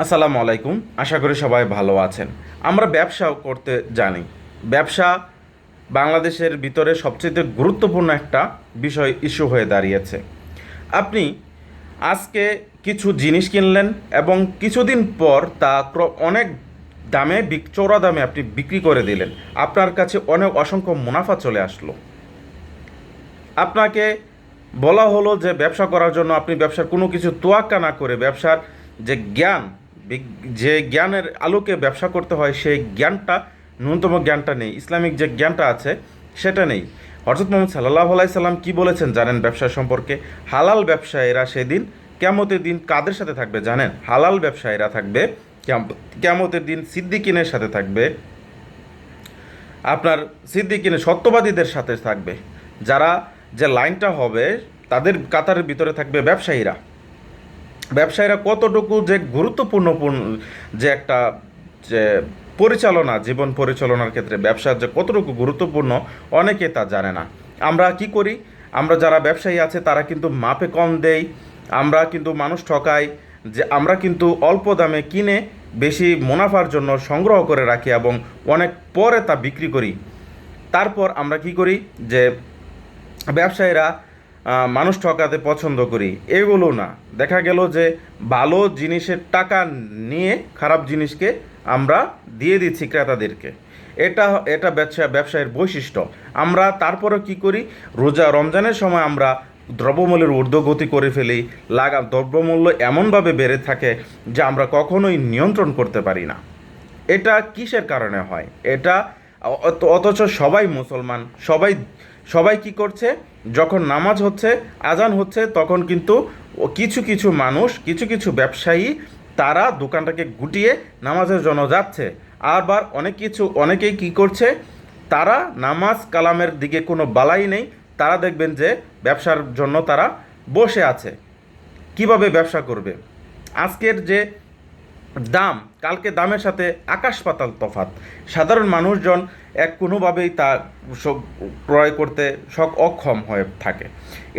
আসসালামু আলাইকুম, আশা করি সবাই ভালো আছেন। আমরা ব্যবসা করতে জানি। ব্যবসা বাংলাদেশের ভিতরে সবচেয়ে গুরুত্বপূর্ণ একটা বিষয় ইস্যু হয়ে দাঁড়িয়েছে। আপনি আজকে কিছু জিনিস কিনলেন এবং কিছুদিন পর তা অনেক দামে চড়া দামে আপনি বিক্রি করে দিলেন। আপনার কাছে অনেক অসংখ্য মুনাফা চলে আসলো। আপনাকে বলা হলো যে ব্যবসা করার জন্য আপনি ব্যবসার কোনো কিছু তোয়াক্কা না করে ব্যবসার যে জ্ঞান যে জ্ঞানের আলোকে ব্যবসা করতে হয়, সেই জ্ঞানটা, ন্যূনতম জ্ঞানটা নেই। ইসলামিক যে জ্ঞানটা আছে, সেটা নেই। হজরত মোহাম্মদ সাল্লাহ সাল্লাম কী বলেছেন জানেন ব্যবসা সম্পর্কে? হালাল ব্যবসায়ীরা সেদিন কেমতের দিন কাদের সাথে থাকবে জানেন? হালাল ব্যবসায়ীরা থাকবে কেম- কেমতের দিন সিদ্দিকিনের সাথে থাকবে। আপনার সিদ্দিকিনের সত্যবাদীদের সাথে থাকবে। যারা যে লাইনটা হবে, তাদের কাতারের ভিতরে থাকবে ব্যবসায়ীরা। ব্যবসায়ীরা কতটুকু যে গুরুত্বপূর্ণ যে একটা, যে পরিচালনা, জীবন পরিচালনার ক্ষেত্রে ব্যবসার যে কতটুকু গুরুত্বপূর্ণ, অনেকে তা জানে না। আমরা কি করি? আমরা যারা ব্যবসায়ী আছে, তারা কিন্তু মাপে কম দেই। আমরা কিন্তু মানুষ ঠকাই। যে আমরা কিন্তু অল্প দামে কিনে বেশি মুনাফার জন্য সংগ্রহ করে রাখি এবং অনেক পরে তা বিক্রি করি। তারপর আমরা কি করি? যে ব্যবসায়ীরা মানুষ ঠকাতে পছন্দ করি। এগুলো না। দেখা গেল যে ভালো জিনিসের টাকা নিয়ে খারাপ জিনিসকে আমরা দিয়ে দিচ্ছি ক্রেতাদেরকে। এটা এটা ব্যবসা, ব্যবসায়ের বৈশিষ্ট্য। আমরা তারপরে কি করি? রোজা রমজানের সময় আমরা দ্রব্যমূল্যের ঊর্ধ্বগতি করে ফেলি। লাগা দ্রব্যমূল্য এমনভাবে বেড়ে থাকে যে আমরা কখনোই নিয়ন্ত্রণ করতে পারি না। এটা কিসের কারণে হয়? এটা অথচ সবাই মুসলমান, সবাই সবাই কি করছে? যখন নামাজ হচ্ছে, আজান হচ্ছে, তখন কিন্তু কিছু কিছু মানুষ, কিছু কিছু ব্যবসায়ী, তারা দোকানটাকে গুটিয়ে নামাজের জন্য যাচ্ছে। আবার অনেক কিছু, অনেকেই কি করছে? তারা নামাজ কালামের দিকে কোনো বালাই নেই। তারা দেখবেন যে ব্যবসার জন্য তারা বসে আছে। কীভাবে ব্যবসা করবে? আজকের যে দাম কালকে দামের সাথে আকাশ পাতাল তফাত সাধারণ মানুষজন এক কোনোভাবেই তা ক্রয় করতে সক অক্ষম হয়ে থাকে।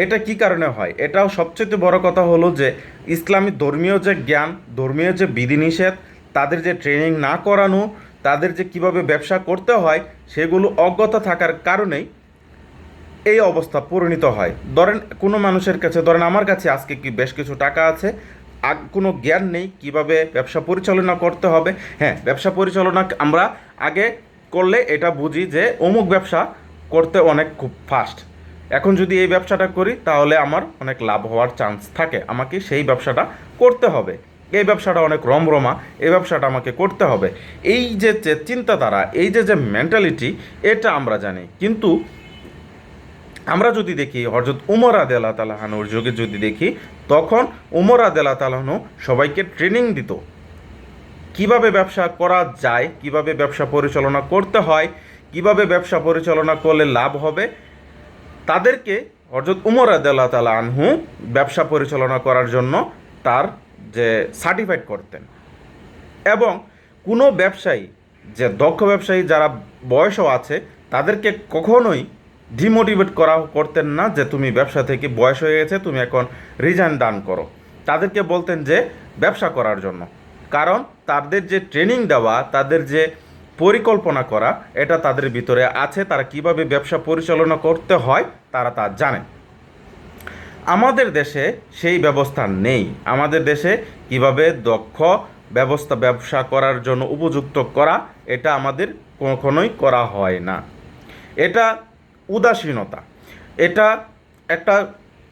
এটা কি কারণে হয়? এটাও সবচেয়ে বড় কথা হলো যে, ইসলামী ধর্মীয় যে জ্ঞান, ধর্মীয় যে বিধিনিষেধ, তাদের যে ট্রেনিং না করানো, তাদের যে কীভাবে ব্যবসা করতে হয়, সেগুলো অজ্ঞতা থাকার কারণেই এই অবস্থা পরিণত হয়। ধরেন কোনো মানুষের কাছে, ধরেন আমার কাছে আজকে কি বেশ কিছু টাকা আছে আগ কোনো জ্ঞান নেই কীভাবে ব্যবসা পরিচালনা করতে হবে। হ্যাঁ ব্যবসা পরিচালনা আমরা আগে করলে এটা বুঝি যে অমুক ব্যবসা করতে অনেক খুব ফাস্ট এখন যদি এই ব্যবসাটা করি তাহলে আমার অনেক লাভ হওয়ার চান্স থাকে। আমাকে সেই ব্যবসাটা করতে হবে। এই ব্যবসাটা অনেক রমরমা, এই ব্যবসাটা আমাকে করতে হবে। এই যে চিন্তাধারা, এই যে যে মেন্টালিটি এটা আমরা জানি। কিন্তু আমরা যদি দেখি হরজত উমর আদেলা তালাহানুর যুগে যদি দেখি, তখন উমর আদেলা তালাহানু সবাইকে ট্রেনিং দিত। কীভাবে ব্যবসা করা যায়, কীভাবে ব্যবসা পরিচালনা করতে হয়, কীভাবে ব্যবসা পরিচালনা করলে লাভ হবে, তাদেরকে হরজত উমর আদাল্লাহ তালা আনহু ব্যবসা পরিচালনা করার জন্য তার যে সার্টিফাইড করতেন। এবং কোনো ব্যবসায়ী, যে দক্ষ ব্যবসায়ী যারা বয়সও আছে, তাদেরকে কখনোই ডিমোটিভেট করা করতেন না যে তুমি ব্যবসা থেকে বয়স হয়ে গেছে, তুমি এখন রিজাইন দান করো। তাদেরকে বলতেন যে ব্যবসা করার জন্য। কারণ তাদের যে ট্রেনিং দেওয়া, তাদের যে পরিকল্পনা করা, এটা তাদের ভিতরে আছে, তারা কীভাবে ব্যবসা পরিচালনা করতে হয়, তারা তা জানে আমাদের দেশে সেই ব্যবস্থা নেই। আমাদের দেশে কীভাবে দক্ষ ব্যবস্থা, ব্যবসা করার জন্য উপযুক্ত করা, এটা আমাদের কখনোই করা হয় না। এটা উদাসীনতা। এটা একটা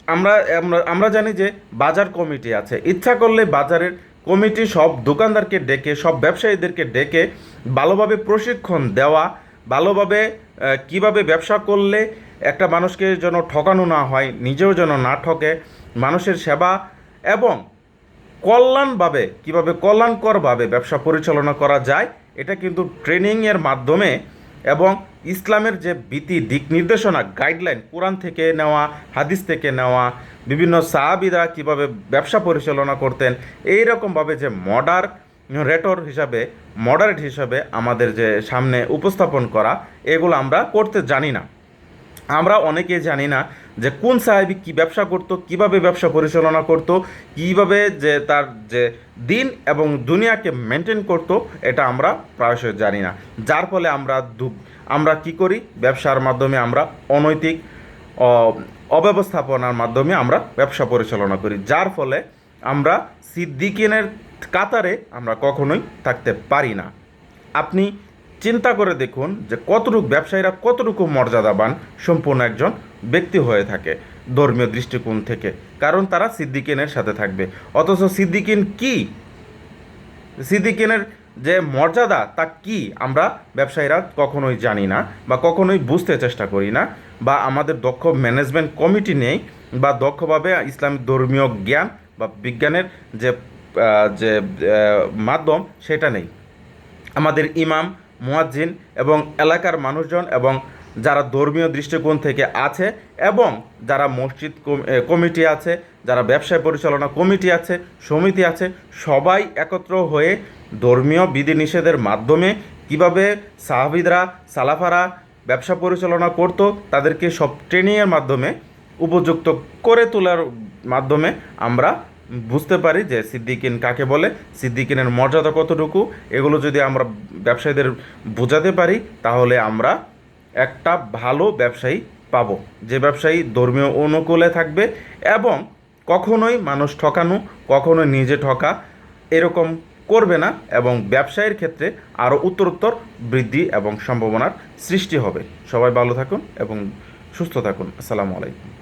আমরা, আমরা- জানি যে বাজার কমিটি আছে। ইচ্ছা করলে বাজারের কমিটি সব দোকানদারকে ডেকে, সব ব্যবসায়ীদেরকে ডেকে ভালোভাবে প্রশিক্ষণ দেওয়া, ভালোভাবে কীভাবে ব্যবসা করলে একটা মানুষকে যেন ঠকানো না হয়, নিজেও যেন না ঠকে, মানুষের সেবা এবং কল্যাণভাবে, কীভাবে কল্যাণকরভাবে ব্যবসা পরিচালনা করা যায়, এটা কিন্তু ট্রেনিংয়ের মাধ্যমে এবং ইসলামের যে ভীতি দিক নির্দেশনা গাইডলাইন কোরআন থেকে নেওয়া, হাদিস থেকে নেওয়া, বিভিন্ন সাহাবিরা কীভাবে ব্যবসা পরিচালনা করতেন এই রকমভাবে যে মডার রেটর হিসাবে মডারেট হিসাবে আমাদের যে সামনে উপস্থাপন করা, এগুলো আমরা করতে জানি না। আমরা অনেকেই জানি না যে কোন সাহেবী কী ব্যবসা করতো, কীভাবে ব্যবসা পরিচালনা করতো, কীভাবে যে তার যে দিন এবং দুনিয়াকে মেনটেন করতো, এটা আমরা প্রায়শই জানি না। যার ফলে আমরা আমরা কি করি? ব্যবসার মাধ্যমে আমরা অনৈতিক অব্যবস্থাপনার মাধ্যমে আমরা ব্যবসা পরিচালনা করি। যার ফলে আমরা সিদ্দিকিনের কাতারে আমরা কখনোই থাকতে পারি না। আপনি চিন্তা করে দেখুন যে কতটুকু ব্যবসায়ীরা কতটুকু মর্যাদাবান সম্পূর্ণ একজন ব্যক্তি হয়ে থাকে ধর্মীয় দৃষ্টিকোণ থেকে। কারণ তারা সিদ্দিকিনের সাথে থাকবে। অথচ সিদ্দিকিন কি? সিদ্দিকিনের যে মর্যাদা, তা কি আমরা ব্যবসায়ীরা কখনোই জানি না বা কখনোই বুঝতে চেষ্টা করি না বা আমাদের দক্ষ ম্যানেজমেন্ট কমিটি নেই বা দক্ষভাবে ইসলামিক ধর্মীয় জ্ঞান বা বিজ্ঞানের যে যে মাধ্যম, সেটা নেই। আমাদের ইমাম মুয়াজ্জিন এবং এলাকার মানুষজন এবং যারা ধর্মীয় দৃষ্টিকোণ থেকে আছে এবং যারা মসজিদ কমিটি আছে, যারা ব্যবসায় পরিচালনা কমিটি আছে, সমিতি আছে, সবাই একত্র হয়ে ধর্মীয় বিধিনিষেধের মাধ্যমে কীভাবে সাহাবিদরা, সালাফারা ব্যবসা পরিচালনা করতো, তাদেরকে সব ট্রেনিংয়ের মাধ্যমে উপযুক্ত করে তোলার মাধ্যমে আমরা বুঝতে পারি যে সিদ্দিকিন কাকে বলে, সিদ্দিকিনের মর্যাদা কতটুকু, এগুলো যদি আমরা ব্যবসায়ীদের বোঝাতে পারি, তাহলে আমরা একটা ভালো ব্যবসায়ী পাব। যে ব্যবসায়ী ধর্মীয় অনুকূলে থাকবে এবং কখনোই মানুষ ঠকানো, কখনোই নিজে ঠকা এরকম করবে না এবং ব্যবসায়ের ক্ষেত্রে আরও উত্তরোত্তর বৃদ্ধি এবং সম্ভাবনার সৃষ্টি হবে। সবাই ভালো থাকুন এবং সুস্থ থাকুন। আসসালামু আলাইকুম।